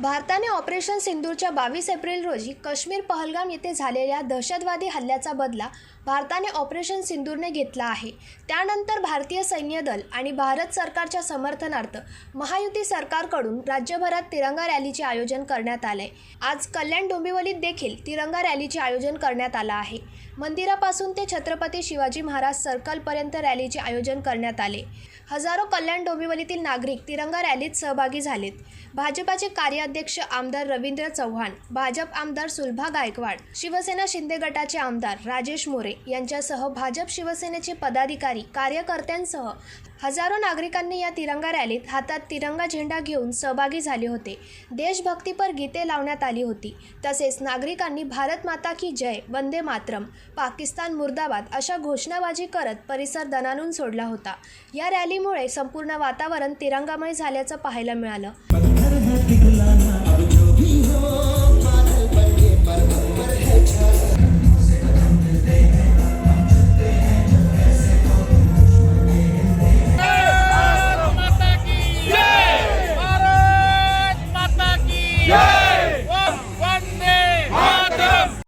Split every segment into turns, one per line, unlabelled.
भारताने ऑपरेशन सिंदूरच्या बावीस एप्रिल रोजी काश्मीर पहलगाम येथे झालेल्या दहशतवादी हल्ल्याचा बदला भारताने ऑपरेशन सिंदूरने घेतला आहे. त्यानंतर भारतीय सैन्य दल आणि भारत सरकारच्या समर्थनार्थ महायुती सरकारकडून राज्यभरात तिरंगा रॅलीचे आयोजन करण्यात आले. आज कल्याण डोंबिवलीत देखील तिरंगा रॅलीचे आयोजन करण्यात आलं आहे. मंदिरापासून ते छत्रपती शिवाजी महाराज सर्कलपर्यंत रॅलीचे आयोजन करण्यात आले. हजारो कल्याण डोंबिवलीतील नागरिक तिरंगा रॅलीत सहभागी झालेत. भाजपाचे कार्याध्यक्ष आमदार रवींद्र चव्हाण भाजप आमदार सुलभा गायकवाड शिवसेना शिंदे गटाचे आमदार राजेश मोरे यांच्यासह भाजप शिवसेनेचे पदाधिकारी कार्यकर्त्यांसह हजारो नागरिकांनी या तिरंगा रॅलीत हातात तिरंगा झेंडा घेऊन सहभागी झाले होते. देशभक्तीपर गीते लावण्यात आली होती. तसेच नागरिकांनी भारत माता की जय वंदे मातरम पाकिस्तान मुर्दाबाद अशा घोषणाबाजी करत परिसर दणानून सोडला होता. या रॅलीमुळे संपूर्ण वातावरण तिरंगामय झाल्याचं पाहायला मिळालं.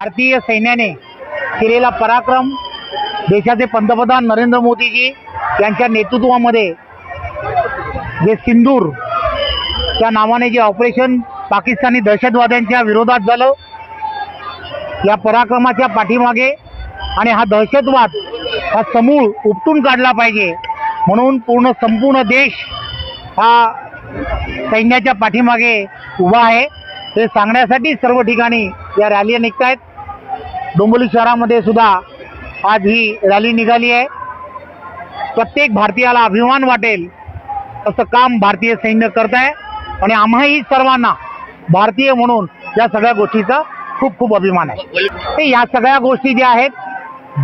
भारतीय सैन्याने केलेला पराक्रम देशाचे पंतप्रधान नरेंद्र मोदीजी यांच्या नेतृत्वामध्ये जे सिंदूर त्या नावाने जे ऑपरेशन पाकिस्तानी दहशतवाद्यांच्या विरोधात झालं या पराक्रमाच्या पाठीमागे आणि हा दहशतवाद हा समूळ उपटून काढला पाहिजे म्हणून पूर्ण संपूर्ण देश हा सैन्याच्या पाठीमागे उभा आहे. हे सांगण्यासाठी सर्व ठिकाणी या रॅली निघत आहेत डोंबिवली शहरामध्ये सुद्धा आज ही रॅली निघाली आहे. प्रत्येक भारतीयाला अभिमान वाटेल असं काम भारतीय सैन्य करत आहे. आणि आम्हाही सर्वांना भारतीय म्हणून या सगळ्या गोष्टीचा खूप खूप अभिमान आहे. ते या सगळ्या गोष्टी ज्या आहेत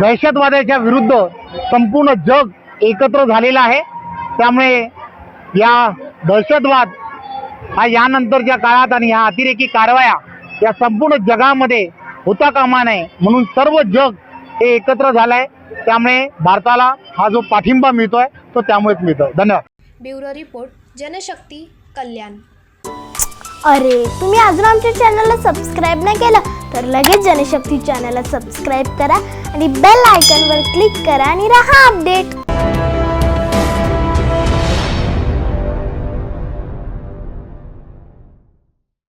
दहशतवादाच्या विरुद्ध संपूर्ण जग एकत्र झालेलं आहे. त्यामुळे या दहशतवाद हा यानंतरच्या काळात आणि ह्या अतिरेकी कारवाया या संपूर्ण जगामध्ये होता कामा नये म्हणून सर्व जग हे एकत्र झालंय. त्यामुळे भारताला हा जो पाठिंबा मिळतोय तो त्यामुळेच मिळतो धन्यवाद.
Bureau report Janshakti Kalyan.
अरे तुम्ही अजून आमच्या चॅनलला सबस्क्राईब नाही केलं तर लगेच जनशक्ती चॅनलला सबस्क्राईब करा आणि बेल आयकॉनवर क्लिक करा आणि राहा अपडेट